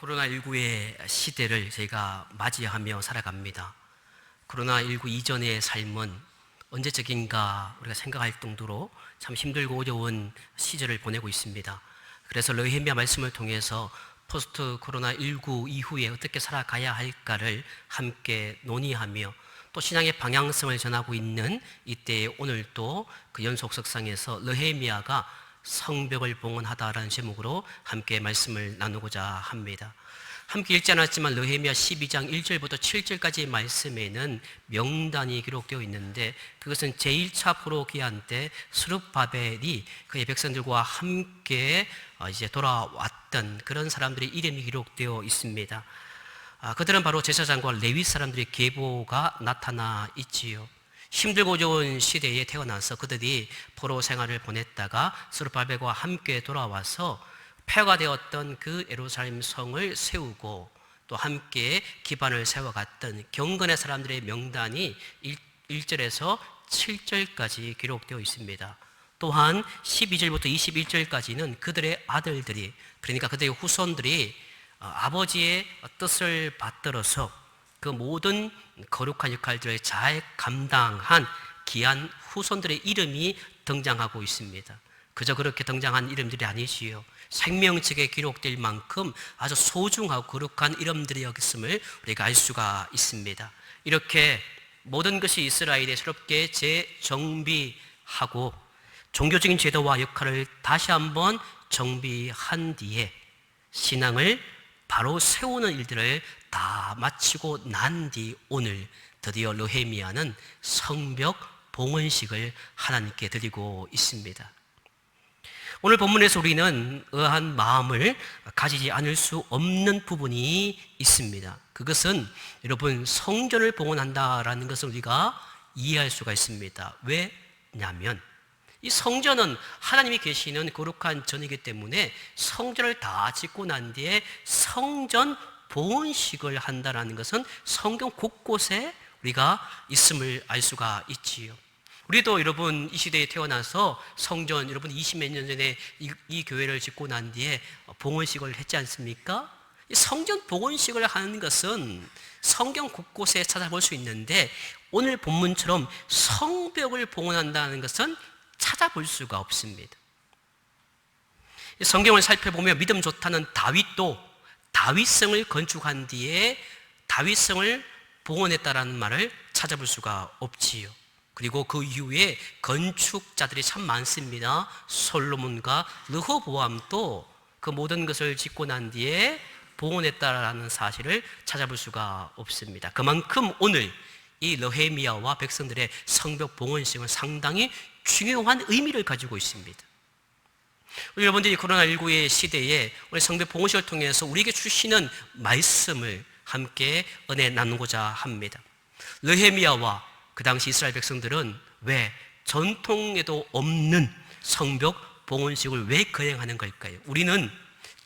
코로나19의 시대를 저희가 맞이하며 살아갑니다. 코로나19 이전의 삶은 언제적인가 우리가 생각할 정도로 참 힘들고 어려운 시절을 보내고 있습니다. 그래서 느헤미야 말씀을 통해서 포스트 코로나19 이후에 어떻게 살아가야 할까를 함께 논의하며 또 신앙의 방향성을 전하고 있는 이때 오늘 또그 연속 석상에서 느헤미야가 성벽을 봉헌하다라는 제목으로 함께 말씀을 나누고자 합니다. 함께 읽지 않았지만 느헤미야 12장 1절부터 7절까지의 말씀에는 명단이 기록되어 있는데 그것은 제1차 포로 기한 때 스룹바벨이 그의 백성들과 함께 어, 이제 돌아왔던 그런 사람들의 이름이 기록되어 있습니다. 아, 그들은 바로 제사장과 레위 사람들의 계보가 나타나 있지요. 힘들고 좋은 시대에 태어나서 그들이 포로 생활을 보냈다가 스룹바벨과 함께 돌아와서 폐가 되었던 그 예루살렘 성을 세우고 또 함께 기반을 세워갔던 경건의 사람들의 명단이 1, 절에서 7절까지 기록되어 있습니다. 또한 12절부터 21절까지는 그들의 아들들이 그러니까 그들의 후손들이 어, 아버지의 뜻을 받들어서 그 모든 거룩한 역할들을 잘 감당한 귀한 후손들의 이름이 등장하고 있습니다. 그저 그렇게 등장한 이름들이 아니지요. 생명책에 기록될 만큼 아주 소중하고 거룩한 이름들이었음을 우리가 알 수가 있습니다. 이렇게 모든 것이 이스라엘에 새롭게 재정비하고 종교적인 제도와 역할을 다시 한번 정비한 뒤에 신앙을 바로 세우는 일들을 다 마치고 난 뒤 오늘 드디어 느헤미야는 성벽 봉헌식을 하나님께 드리고 있습니다. 오늘 본문에서 우리는 의한 마음을 가지지 않을 수 없는 부분이 있습니다. 그것은 여러분 성전을 봉헌한다라는 것을 우리가 이해할 수가 있습니다. 왜냐하면 이 성전은 하나님이 계시는 거룩한 전이기 때문에 성전을 다 짓고 난 뒤에 성전 봉헌식을 한다라는 것은 성경 곳곳에 우리가 있음을 알 수가 있지요. 우리도 여러분 이 시대에 태어나서 성전 여러분 20몇 년 전에 이, 이 교회를 짓고 난 뒤에 봉헌식을 했지 않습니까? 성전 봉헌식을 하는 것은 성경 곳곳에 찾아볼 수 있는데 오늘 본문처럼 성벽을 봉헌한다는 것은 찾아볼 수가 없습니다. 성경을 살펴보면 믿음 좋다는 다윗도 다윗성을 건축한 뒤에 다윗성을 봉헌했다라는 말을 찾아볼 수가 없지요. 그리고 그 이후에 건축자들이 참 많습니다. 솔로몬과 르호보암도 그 모든 것을 짓고 난 뒤에 봉헌했다라는 사실을 찾아볼 수가 없습니다. 그만큼 오늘 이 느헤미야와 백성들의 성벽 봉헌식은 상당히 중요한 의미를 가지고 있습니다. 우리 여러분들이 코로나19의 시대에 우리 성벽 봉헌식을 통해서 우리에게 주시는 말씀을 함께 은혜 나누고자 합니다. 느헤미야와 그 당시 이스라엘 백성들은 왜 전통에도 없는 성벽 봉헌식을 왜 거행하는 걸까요? 우리는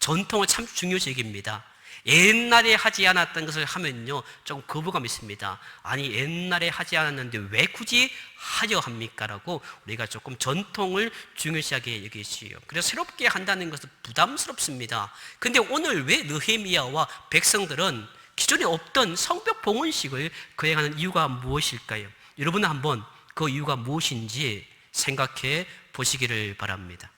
전통을 참 중요시 여깁니다. 옛날에 하지 않았던 것을 하면요, 좀 거부감 있습니다. 아니, 옛날에 하지 않았는데 왜 굳이 하려 합니까? 라고 우리가 조금 전통을 중요시하게 여기지요. 그래서 새롭게 한다는 것은 부담스럽습니다. 근데 오늘 왜 느헤미야와 백성들은 기존에 없던 성벽 봉헌식을 거행하는 이유가 무엇일까요? 여러분은 한번 그 이유가 무엇인지 생각해 보시기를 바랍니다.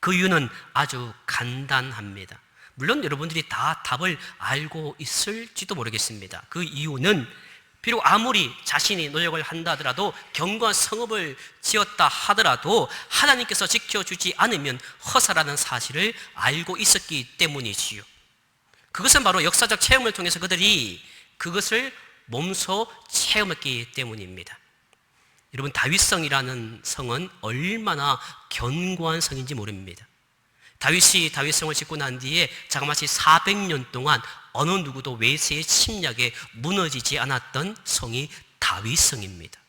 그 이유는 아주 간단합니다. 물론 여러분들이 다 답을 알고 있을지도 모르겠습니다. 그 이유는 비록 아무리 자신이 노력을 한다 하더라도 경건 성읍을 지었다 하더라도 하나님께서 지켜주지 않으면 허사라는 사실을 알고 있었기 때문이지요. 그것은 바로 역사적 체험을 통해서 그들이 그것을 몸소 체험했기 때문입니다. 여러분 다윗성이라는 성은 얼마나 견고한 성인지 모릅니다. 다윗이 다윗성을 짓고 난 뒤에 자그마치 400년 동안 어느 누구도 외세의 침략에 무너지지 않았던 성이 다윗성입니다.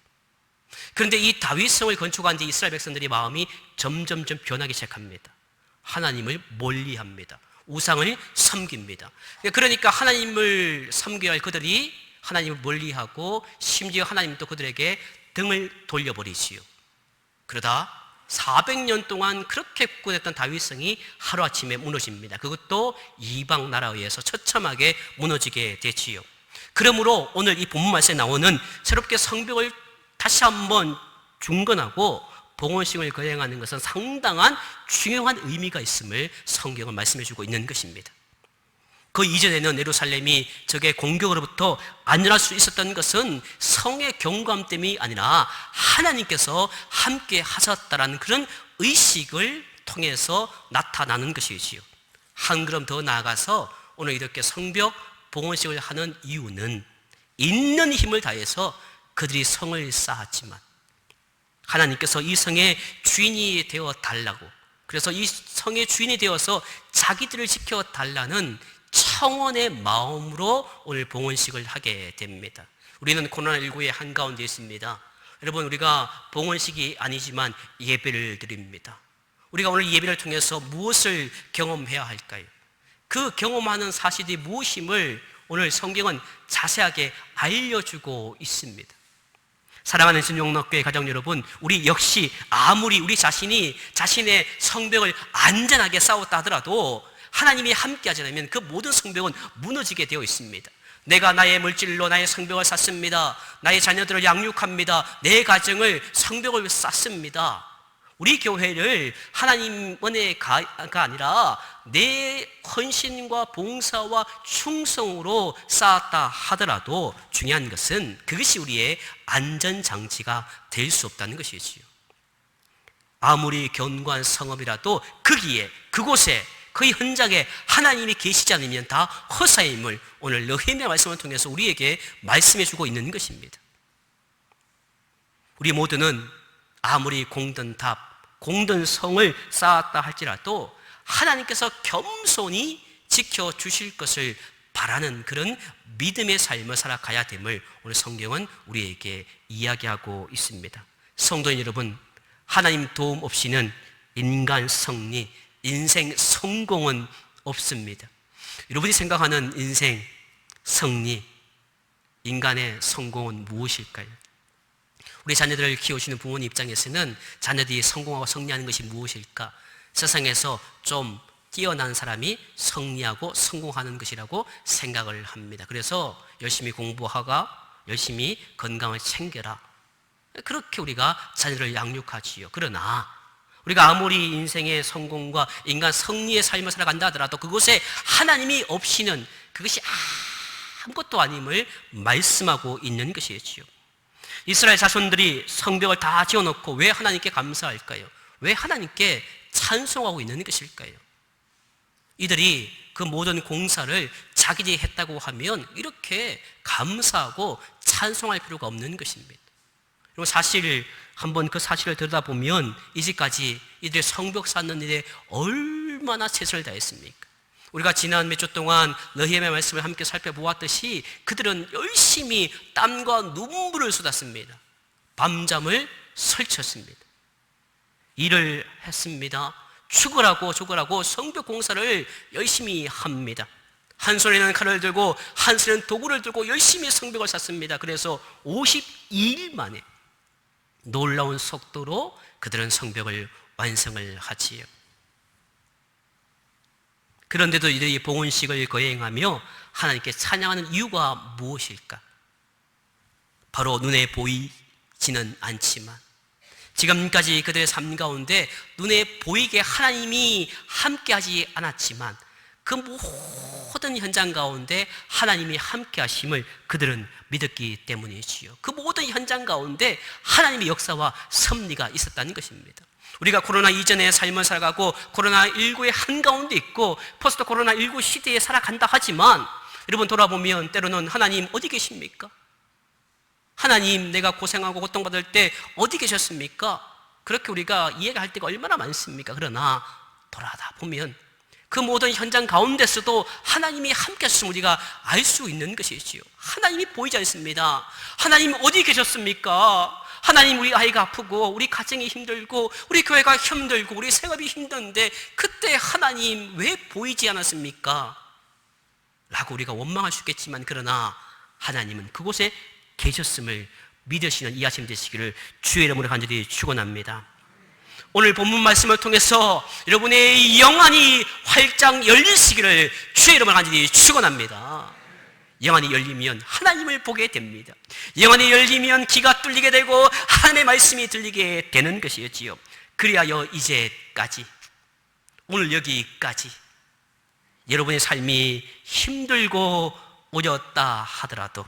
그런데 이 다윗성을 건축한 뒤 이스라엘 백성들의 마음이 점점점 변하기 시작합니다. 하나님을 멀리합니다. 우상을 섬깁니다. 그러니까 하나님을 섬겨야 할 그들이 하나님을 멀리하고 심지어 하나님도 그들에게 등을 돌려버리지요. 그러다 400년 동안 그렇게 굳건했던 다윗성이 하루아침에 무너집니다. 그것도 이방 나라에 의해서 처참하게 무너지게 되지요. 그러므로 오늘 이 본문 말씀에 나오는 새롭게 성벽을 다시 한번 중건하고 봉헌식을 거행하는 것은 상당한 중요한 의미가 있음을 성경은 말씀해 주고 있는 것입니다. 그 이전에는 예루살렘이 적의 공격으로부터 안전할 수 있었던 것은 성의 경고함 때문이 아니라 하나님께서 함께 하셨다라는 그런 의식을 통해서 나타나는 것이지요. 한 걸음 더 나아가서 오늘 이렇게 성벽 봉헌식을 하는 이유는 있는 힘을 다해서 그들이 성을 쌓았지만 하나님께서 이 성의 주인이 되어 달라고 그래서 이 성의 주인이 되어서 자기들을 지켜 달라는 청원의 마음으로 오늘 봉헌식을 하게 됩니다. 우리는 코로나19의 한가운데 있습니다. 여러분, 우리가 봉헌식이 아니지만 예배를 드립니다. 우리가 오늘 예배를 통해서 무엇을 경험해야 할까요? 그 경험하는 사실이 무엇임을 오늘 성경은 자세하게 알려주고 있습니다. 사랑하는 신용락교회 가정 여러분, 우리 역시 아무리 우리 자신이 자신의 성벽을 안전하게 싸웠다 하더라도 하나님이 함께 하지 않으면 그 모든 성벽은 무너지게 되어 있습니다. 내가 나의 물질로 나의 성벽을 쌓습니다. 나의 자녀들을 양육합니다. 내 가정을 성벽을 쌓습니다. 우리 교회를 하나님 은혜가 아니라 내 헌신과 봉사와 충성으로 쌓았다 하더라도 중요한 것은 그것이 우리의 안전장치가 될 수 없다는 것이지요. 아무리 견고한 성읍이라도 거기에, 그곳에 그 현장에 하나님이 계시지 않으면 다 허사임을 오늘 너희의 말씀을 통해서 우리에게 말씀해 주고 있는 것입니다. 우리 모두는 아무리 공든 탑, 공든 성을 쌓았다 할지라도 하나님께서 겸손히 지켜 주실 것을 바라는 그런 믿음의 삶을 살아가야 됨을 오늘 성경은 우리에게 이야기하고 있습니다. 성도인 여러분, 하나님 도움 없이는 인간 성리, 인생 성공은 없습니다. 여러분이 생각하는 인생 성리, 인간의 성공은 무엇일까요? 우리 자녀들을 키우시는 부모님 입장에서는 자녀들이 성공하고 승리하는 것이 무엇일까? 세상에서 좀 뛰어난 사람이 승리하고 성공하는 것이라고 생각을 합니다. 그래서 열심히 공부하가 열심히 건강을 챙겨라. 그렇게 우리가 자녀를 양육하지요. 그러나 우리가 아무리 인생의 성공과 인간 승리의 삶을 살아간다 하더라도 그곳에 하나님이 없이는 그것이 아무것도 아님을 말씀하고 있는 것이지요. 이스라엘 자손들이 성벽을 다 지어놓고 왜 하나님께 감사할까요? 왜 하나님께 찬송하고 있는 것일까요? 이들이 그 모든 공사를 자기들이 했다고 하면 이렇게 감사하고 찬송할 필요가 없는 것입니다. 그리고 사실 한번 그 사실을 들여다보면 이제까지 이들 성벽 쌓는 일에 얼마나 최선을 다했습니까? 우리가 지난 몇 주 동안 너희의 말씀을 함께 살펴보았듯이 그들은 열심히 땀과 눈물을 쏟았습니다. 밤잠을 설쳤습니다. 일을 했습니다. 죽으라고 죽으라고 성벽 공사를 열심히 합니다. 한 손에는 칼을 들고 한 손에는 도구를 들고 열심히 성벽을 쌓습니다. 그래서 52일 만에 놀라운 속도로 그들은 성벽을 완성을 하지요. 그런데도 이들이 봉헌식을 거행하며 하나님께 찬양하는 이유가 무엇일까? 바로 눈에 보이지는 않지만 지금까지 그들의 삶 가운데 눈에 보이게 하나님이 함께하지 않았지만 그 모든 현장 가운데 하나님이 함께 하심을 그들은 믿었기 때문이지요. 그 모든 현장 가운데 하나님의 역사와 섭리가 있었다는 것입니다. 우리가 코로나 이전의 삶을 살아가고 코로나19의 한가운데 있고 포스트 코로나19 시대에 살아간다 하지만 여러분 돌아보면 때로는 하나님 어디 계십니까? 하나님 내가 고생하고 고통받을 때 어디 계셨습니까? 그렇게 우리가 이해할 때가 얼마나 많습니까? 그러나 돌아다 보면 그 모든 현장 가운데서도 하나님이 함께 하셨음을 우리가 알 수 있는 것이지요. 하나님이 보이지 않습니다. 하나님 어디 계셨습니까? 하나님 우리 아이가 아프고 우리 가정이 힘들고 우리 교회가 힘들고 우리 생업이 힘든데 그때 하나님 왜 보이지 않았습니까? 라고 우리가 원망할 수 있겠지만 그러나 하나님은 그곳에 계셨음을 믿으시는 이 아침 되시기를 주의 이름으로 간절히 축원합니다. 오늘 본문 말씀을 통해서 여러분의 영안이 활짝 열리시기를 주의 이름을 간절히 축원합니다. 영안이 열리면 하나님을 보게 됩니다. 영안이 열리면 귀가 뚫리게 되고 하나님의 말씀이 들리게 되는 것이었지요. 그리하여 이제까지 오늘 여기까지 여러분의 삶이 힘들고 어렵다 하더라도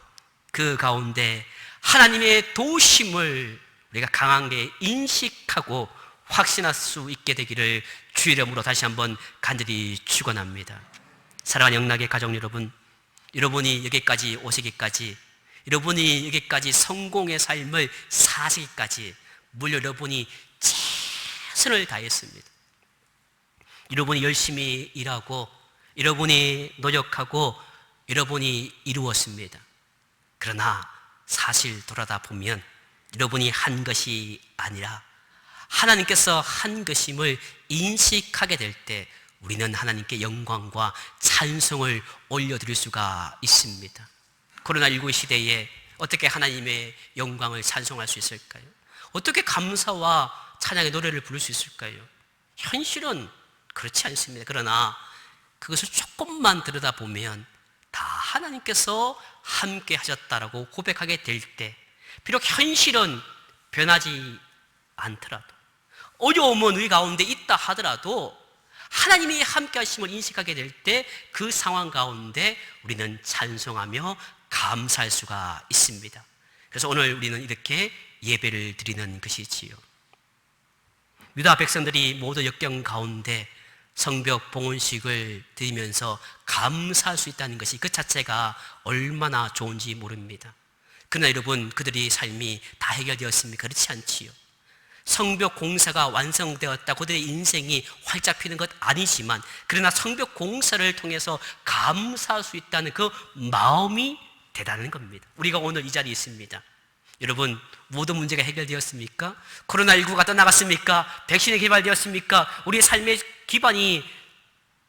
그 가운데 하나님의 도심을 우리가 강하게 인식하고 확신할 수 있게 되기를 주 이름으로 다시 한번 간절히 축원합니다. 사랑하는 영락의 가족 여러분, 여러분이 여기까지 오시기까지, 여러분이 여기까지 성공의 삶을 사시기까지 물론 여러분이 최선을 다했습니다. 여러분이 열심히 일하고, 여러분이 노력하고, 여러분이 이루었습니다. 그러나 사실 돌아다 보면 여러분이 한 것이 아니라 하나님께서 한 것임을 인식하게 될 때 우리는 하나님께 영광과 찬송을 올려드릴 수가 있습니다. 코로나19 시대에 어떻게 하나님의 영광을 찬송할 수 있을까요? 어떻게 감사와 찬양의 노래를 부를 수 있을까요? 현실은 그렇지 않습니다. 그러나 그것을 조금만 들여다보면 다 하나님께서 함께 하셨다라고 고백하게 될 때, 비록 현실은 변하지 않더라도, 어려움은 우리 가운데 있다 하더라도, 하나님이 함께 하심을 인식하게 될 때, 그 상황 가운데 우리는 찬송하며 감사할 수가 있습니다. 그래서 오늘 우리는 이렇게 예배를 드리는 것이지요. 유다 백성들이 모두 역경 가운데 성벽 봉헌식을 드리면서 감사할 수 있다는 것이 그 자체가 얼마나 좋은지 모릅니다. 그러나 여러분, 그들의 삶이 다 해결되었습니까? 그렇지 않지요. 성벽 공사가 완성되었다. 그들의 인생이 활짝 피는 것 아니지만, 그러나 성벽 공사를 통해서 감사할 수 있다는 그 마음이 대단한 겁니다. 우리가 오늘 이 자리에 있습니다. 여러분, 모든 문제가 해결되었습니까? 코로나19가 떠나갔습니까? 백신이 개발되었습니까? 우리의 삶의 기반이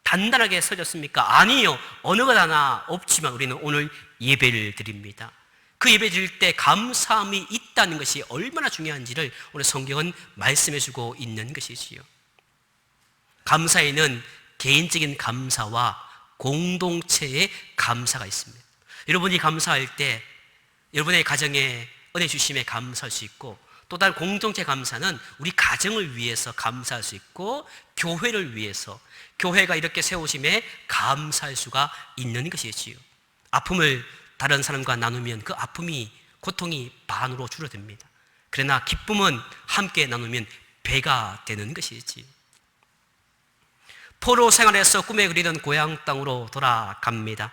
단단하게 서졌습니까? 아니요. 어느 것 하나 없지만 우리는 오늘 예배를 드립니다. 그 예배 드릴 때 감사함이 있다는 것이 얼마나 중요한지를 오늘 성경은 말씀해 주고 있는 것이지요. 감사에는 개인적인 감사와 공동체의 감사가 있습니다. 여러분이 감사할 때 여러분의 가정에 은혜 주심에 감사할 수 있고 또 다른 공동체 감사는 우리 가정을 위해서 감사할 수 있고 교회를 위해서 교회가 이렇게 세우심에 감사할 수가 있는 것이지요. 아픔을 다른 사람과 나누면 그 아픔이 고통이 반으로 줄어듭니다. 그러나 기쁨은 함께 나누면 배가 되는 것이지. 포로 생활에서 꿈에 그리던 고향 땅으로 돌아갑니다.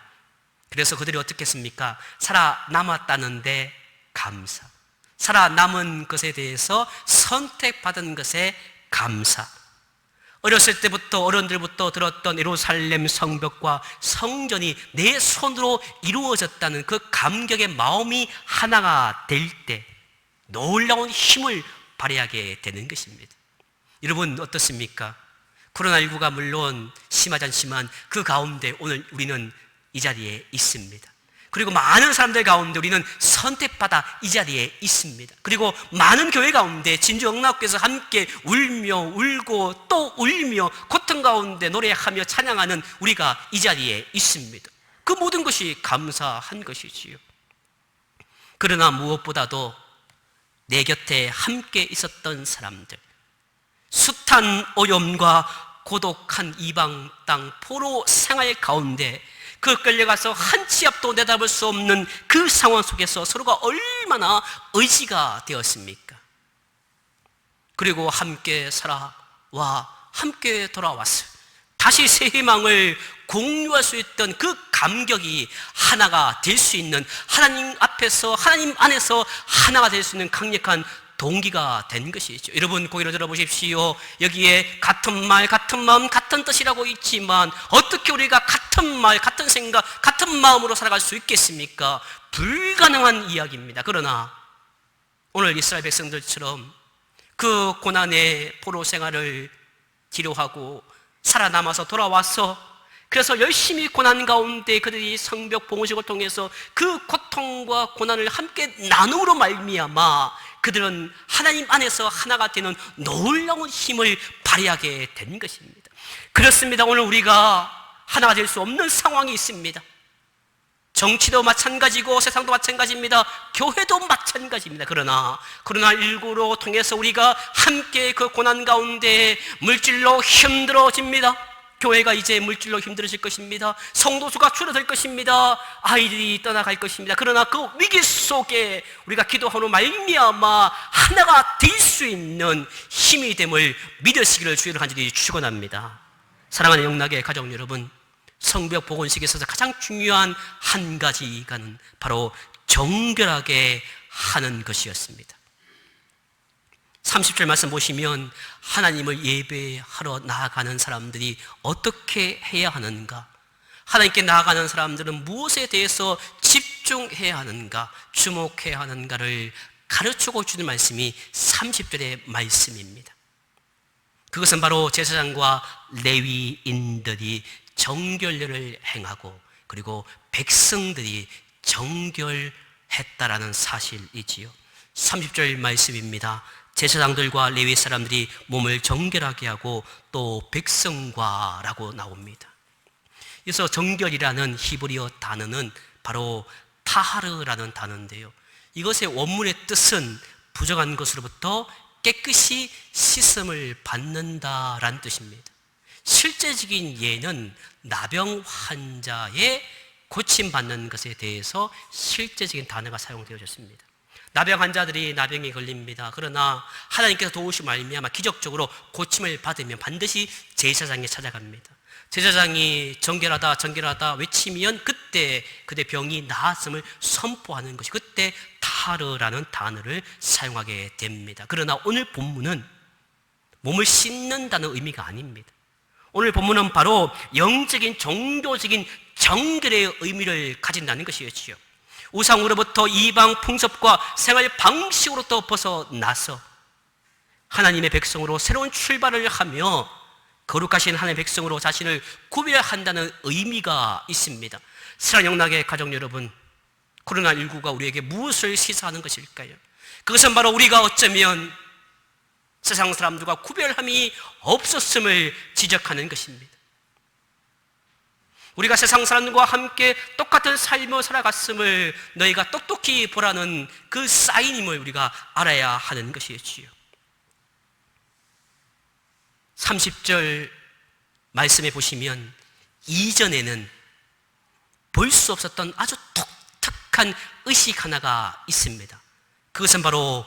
그래서 그들이 어떻게 했습니까? 살아남았다는데 감사. 살아남은 것에 대해서 선택받은 것에 감사. 어렸을 때부터 어른들부터 들었던 예루살렘 성벽과 성전이 내 손으로 이루어졌다는 그 감격의 마음이 하나가 될 때 놀라운 힘을 발휘하게 되는 것입니다. 여러분 어떻습니까? 코로나19가 물론 심하지 않지만 그 가운데 오늘 우리는 이 자리에 있습니다. 그리고 많은 사람들 가운데 우리는 선택받아 이 자리에 있습니다. 그리고 많은 교회 가운데 진주 영락교에서 함께 울며 울고 또 울며 고통 가운데 노래하며 찬양하는 우리가 이 자리에 있습니다. 그 모든 것이 감사한 것이지요. 그러나 무엇보다도 내 곁에 함께 있었던 사람들, 숱한 오염과 고독한 이방 땅 포로 생활 가운데 그 끌려가서 한 치 앞도 내다볼 수 없는 그 상황 속에서 서로가 얼마나 의지가 되었습니까? 그리고 함께 살아와 함께 돌아왔어요. 다시 새 희망을 공유할 수 있던 그 감격이 하나가 될 수 있는 하나님 앞에서 하나님 안에서 하나가 될 수 있는 강력한 동기가 된 것이죠. 여러분 고개를 들어보십시오. 여기에 같은 말, 같은 마음, 같은 뜻이라고 있지만 어떻게 우리가 같은 말, 같은 생각, 같은 마음으로 살아갈 수 있겠습니까? 불가능한 이야기입니다. 그러나 오늘 이스라엘 백성들처럼 그 고난의 포로 생활을 치료하고 살아남아서 돌아와서 그래서 열심히 고난 가운데 그들이 성벽 봉헌식을 통해서 그 고통과 고난을 함께 나눔으로 말미암아 그들은 하나님 안에서 하나가 되는 놀라운 힘을 발휘하게 된 것입니다. 그렇습니다. 오늘 우리가 하나가 될 수 없는 상황이 있습니다. 정치도 마찬가지고 세상도 마찬가지입니다. 교회도 마찬가지입니다. 그러나 그러나 일구로 통해서 우리가 함께 그 고난 가운데 물질로 힘들어집니다. 교회가 이제 물질로 힘들어질 것입니다. 성도수가 줄어들 것입니다. 아이들이 떠나갈 것입니다. 그러나 그 위기 속에 우리가 기도하는 말미암아 하나가 될 수 있는 힘이 됨을 믿으시기를 주의를 간절히 축원합니다. 사랑하는 영락의 가족 여러분, 성벽 복원식에 있어서 가장 중요한 한 가지가는 바로 정결하게 하는 것이었습니다. 30절 말씀 보시면 하나님을 예배하러 나아가는 사람들이 어떻게 해야 하는가? 하나님께 나아가는 사람들은 무엇에 대해서 집중해야 하는가? 주목해야 하는가를 가르치고 주는 말씀이 30절의 말씀입니다. 그것은 바로 제사장과 레위인들이 정결례를 행하고 그리고 백성들이 정결했다라는 사실이지요. 30절 말씀입니다. 제사장들과 레위 사람들이 몸을 정결하게 하고 또 백성과라고 나옵니다. 그래서 정결이라는 히브리어 단어는 바로 타하르라는 단어인데요. 이것의 원문의 뜻은 부정한 것으로부터 깨끗이 씻음을 받는다라는 뜻입니다. 실제적인 예는 나병 환자의 고침받는 것에 대해서 실제적인 단어가 사용되어졌습니다. 나병 환자들이 나병에 걸립니다. 그러나 하나님께서 도우시 말미암아 기적적으로 고침을 받으면 반드시 제사장에 찾아갑니다. 제사장이 정결하다 정결하다 외치면 그때 그대 병이 나았음을 선포하는 것이 그때 타르라는 단어를 사용하게 됩니다. 그러나 오늘 본문은 몸을 씻는다는 의미가 아닙니다. 오늘 본문은 바로 영적인 종교적인 정결의 의미를 가진다는 것이었지요. 우상으로부터 이방 풍습과 생활 방식으로부터 벗어나서 하나님의 백성으로 새로운 출발을 하며 거룩하신 하나님의 백성으로 자신을 구별한다는 의미가 있습니다. 사랑 영락의 가족 여러분, 코로나19가 우리에게 무엇을 시사하는 것일까요? 그것은 바로 우리가 어쩌면 세상 사람들과 구별함이 없었음을 지적하는 것입니다. 우리가 세상 사람들과 함께 똑같은 삶을 살아갔음을 너희가 똑똑히 보라는 그 사인임을 우리가 알아야 하는 것이지요. 30절 말씀에 보시면 이전에는 볼 수 없었던 아주 독특한 의식 하나가 있습니다. 그것은 바로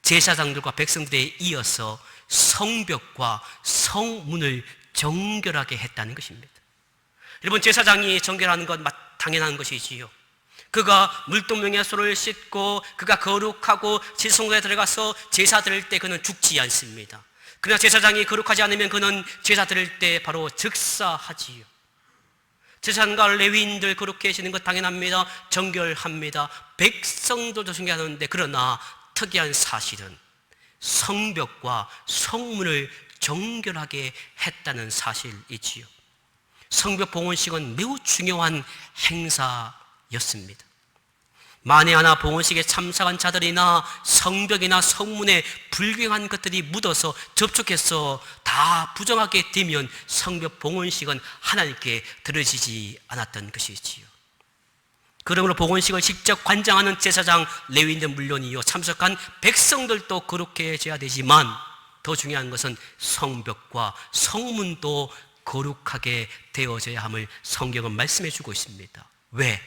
제사장들과 백성들에 이어서 성벽과 성문을 정결하게 했다는 것입니다. 여러분 제사장이 정결하는 것 당연한 것이지요. 그가 물동명의 손을 씻고 그가 거룩하고 지성소에 들어가서 제사 드릴 때 그는 죽지 않습니다. 그러나 제사장이 거룩하지 않으면 그는 제사 드릴 때 바로 즉사하지요. 제사장과 레위인들 그렇게 하시는 것 당연합니다. 정결합니다. 백성들도 정결하는데 그러나 특이한 사실은 성벽과 성문을 정결하게 했다는 사실이지요. 성벽 봉헌식은 매우 중요한 행사였습니다. 만에 하나 봉헌식에 참석한 자들이나 성벽이나 성문에 불경한 것들이 묻어서 접촉해서 다 부정하게 되면 성벽 봉헌식은 하나님께 들어지지 않았던 것이지요. 그러므로 복원식을 직접 관장하는 제사장 레위인들 물론이요 참석한 백성들도 그렇게 해야 되지만 더 중요한 것은 성벽과 성문도 거룩하게 되어져야 함을 성경은 말씀해 주고 있습니다. 왜?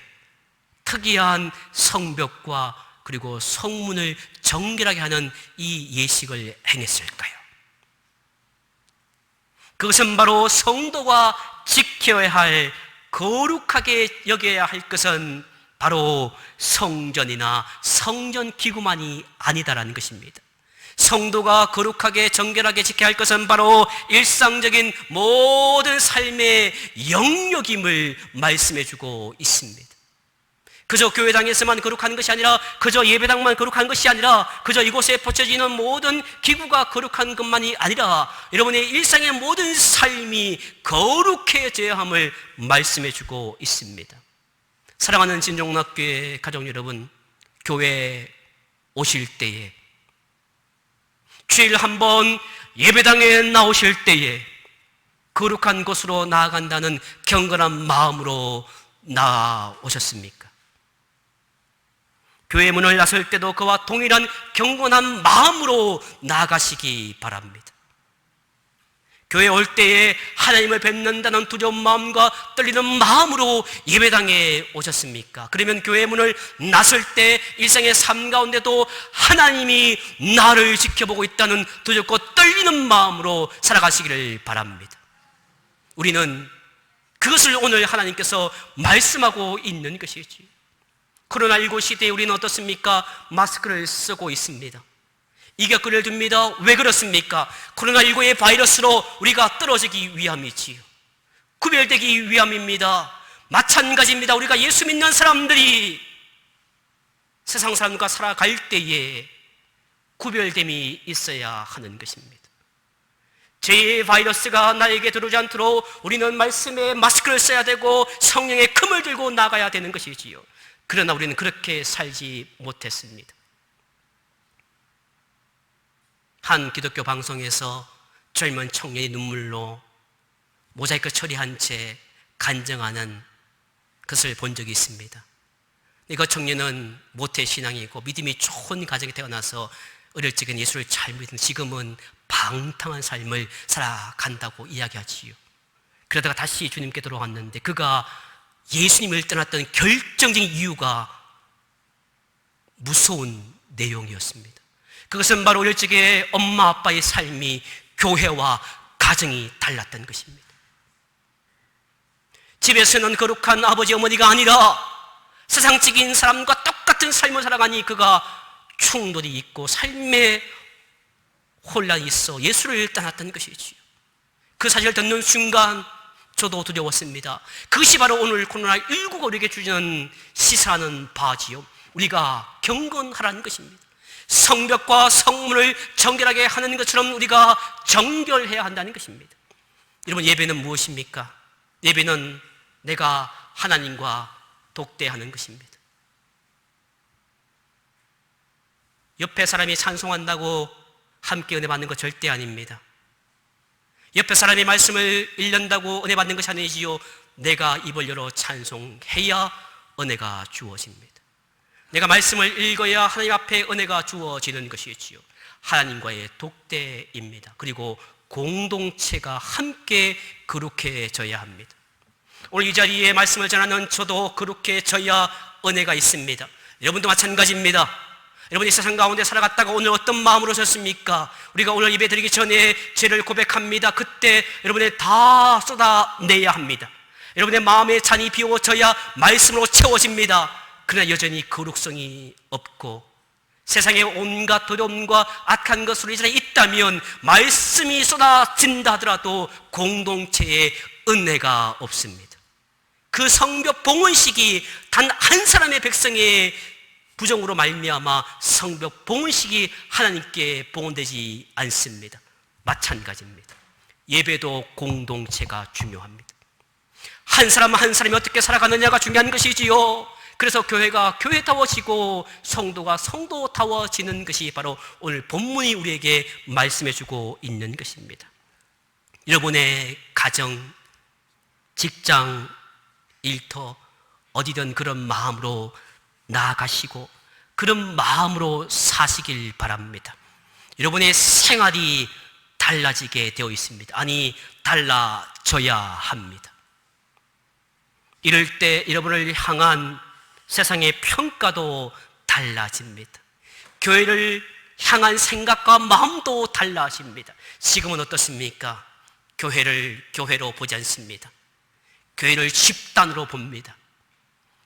특이한 성벽과 그리고 성문을 정결하게 하는 이 예식을 행했을까요? 그것은 바로 성도가 지켜야 할 거룩하게 여겨야 할 것은 바로 성전이나 성전 기구만이 아니다라는 것입니다. 성도가 거룩하게 정결하게 지켜야 할 것은 바로 일상적인 모든 삶의 영역임을 말씀해 주고 있습니다. 그저 교회당에서만 거룩한 것이 아니라 그저 예배당만 거룩한 것이 아니라 그저 이곳에 퍼쳐지는 모든 기구가 거룩한 것만이 아니라 여러분의 일상의 모든 삶이 거룩해져야 함을 말씀해 주고 있습니다. 사랑하는 진종락교회 가족 여러분, 교회 오실 때에 주일 한번 예배당에 나오실 때에 거룩한 곳으로 나아간다는 경건한 마음으로 나오셨습니까? 교회 문을 나설 때도 그와 동일한 경건한 마음으로 나아가시기 바랍니다. 교회 올 때에 하나님을 뵙는다는 두려운 마음과 떨리는 마음으로 예배당에 오셨습니까? 그러면 교회 문을 나설 때 일상의 삶 가운데도 하나님이 나를 지켜보고 있다는 두렵고 떨리는 마음으로 살아가시기를 바랍니다. 우리는 그것을 오늘 하나님께서 말씀하고 있는 것이지. 코로나19 시대에 우리는 어떻습니까? 마스크를 쓰고 있습니다. 이 격근을 듭니다. 왜 그렇습니까? 코로나19의 바이러스로 우리가 떨어지기 위함이지요. 구별되기 위함입니다. 마찬가지입니다. 우리가 예수 믿는 사람들이 세상 사람과 살아갈 때에 구별됨이 있어야 하는 것입니다. 죄의 바이러스가 나에게 들어오지 않도록 우리는 말씀에 마스크를 써야 되고 성령의 금을 들고 나가야 되는 것이지요. 그러나 우리는 그렇게 살지 못했습니다. 한 기독교 방송에서 젊은 청년이 눈물로 모자이크 처리한 채 간증하는 것을 본 적이 있습니다. 이그 청년은 모태 신앙이고 믿음이 좋은 가정에 태어나서 어릴 적엔 예수를 잘 믿은 지금은 방탕한 삶을 살아간다고 이야기하지요. 그러다가 다시 주님께 돌아왔는데 그가 예수님을 떠났던 결정적인 이유가 무서운 내용이었습니다. 그것은 바로 적에 엄마 아빠의 삶이 교회와 가정이 달랐던 것입니다. 집에서는 거룩한 아버지 어머니가 아니라 세상적인 사람과 똑같은 삶을 살아가니 그가 충돌이 있고 삶에 혼란이 있어 예수를 떠났던 것이지요. 그 사실을 듣는 순간 저도 두려웠습니다. 그것이 바로 오늘 코로나19가 우리에게 주는 시사하는 바지요. 우리가 경건하라는 것입니다. 성벽과 성문을 정결하게 하는 것처럼 우리가 정결해야 한다는 것입니다. 여러분, 예배는 무엇입니까? 예배는 내가 하나님과 독대하는 것입니다. 옆에 사람이 찬송한다고 함께 은혜 받는 것 절대 아닙니다. 옆에 사람이 말씀을 읽는다고 은혜 받는 것이 아니지요. 내가 입을 열어 찬송해야 은혜가 주어집니다. 내가 말씀을 읽어야 하나님 앞에 은혜가 주어지는 것이지요. 하나님과의 독대입니다. 그리고 공동체가 함께 거룩해져야 합니다. 오늘 이 자리에 말씀을 전하는 저도 거룩해져야 은혜가 있습니다. 여러분도 마찬가지입니다. 여러분이 세상 가운데 살아갔다가 오늘 어떤 마음으로 셨습니까? 우리가 오늘 예배 드리기 전에 죄를 고백합니다. 그때 여러분의 다 쏟아내야 합니다. 여러분의 마음의 잔이 비워져야 말씀으로 채워집니다. 그러나 여전히 거룩성이 없고 세상에 온갖 두려움과 악한 것으로 이전에 있다면 말씀이 쏟아진다 하더라도 공동체에 은혜가 없습니다. 그 성벽 봉헌식이 단 한 사람의 백성의 부정으로 말미암아 성벽 봉헌식이 하나님께 봉헌되지 않습니다. 마찬가지입니다. 예배도 공동체가 중요합니다. 한 사람 한 사람이 어떻게 살아가느냐가 중요한 것이지요. 그래서 교회가 교회다워지고 성도가 성도다워지는 것이 바로 오늘 본문이 우리에게 말씀해 주고 있는 것입니다. 여러분의 가정, 직장, 일터, 어디든 그런 마음으로 나아가시고 그런 마음으로 사시길 바랍니다. 여러분의 생활이 달라지게 되어 있습니다. 아니, 달라져야 합니다. 이럴 때 여러분을 향한 세상의 평가도 달라집니다. 교회를 향한 생각과 마음도 달라집니다. 지금은 어떻습니까? 교회를 교회로 보지 않습니다. 교회를 집단으로 봅니다.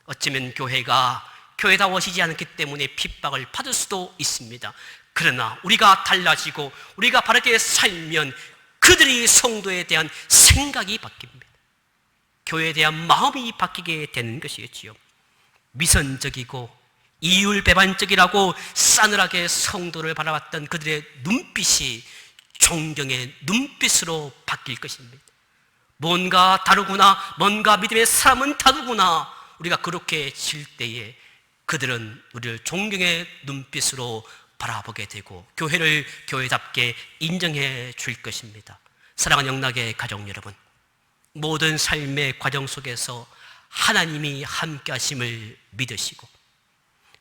어쩌면 교회가 교회다워지지 않기 때문에 핍박을 받을 수도 있습니다. 그러나 우리가 달라지고 우리가 바르게 살면 그들이 성도에 대한 생각이 바뀝니다. 교회에 대한 마음이 바뀌게 되는 것이겠지요. 위선적이고 이율배반적이라고 싸늘하게 성도를 바라봤던 그들의 눈빛이 존경의 눈빛으로 바뀔 것입니다. 뭔가 다르구나, 뭔가 믿음의 사람은 다르구나. 우리가 그렇게 칠 때에 그들은 우리를 존경의 눈빛으로 바라보게 되고 교회를 교회답게 인정해 줄 것입니다. 사랑하는 영락의 가족 여러분, 모든 삶의 과정 속에서 하나님이 함께 하심을 믿으시고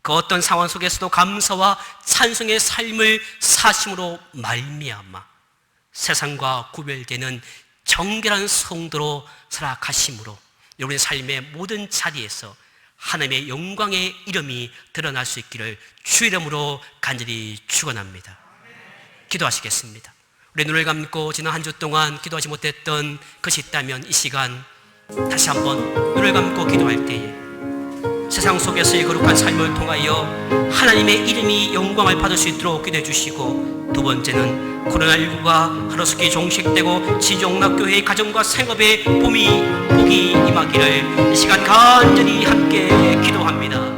그 어떤 상황 속에서도 감사와 찬송의 삶을 사심으로 말미암아 세상과 구별되는 정결한 성도로 살아가심으로 여러분의 삶의 모든 자리에서 하나님의 영광의 이름이 드러날 수 있기를 주 이름으로 간절히 축원합니다. 기도하시겠습니다. 우리 눈을 감고 지난 한 주 동안 기도하지 못했던 것이 있다면 이 시간 다시 한번 눈을 감고 기도할 때에 세상 속에서의 거룩한 삶을 통하여 하나님의 이름이 영광을 받을 수 있도록 기도해 주시고 두 번째는 코로나19가 하루속히 종식되고 지종락교회의 가정과 생업에 봄이 복이 임하기를 이 시간 간절히 함께 기도합니다.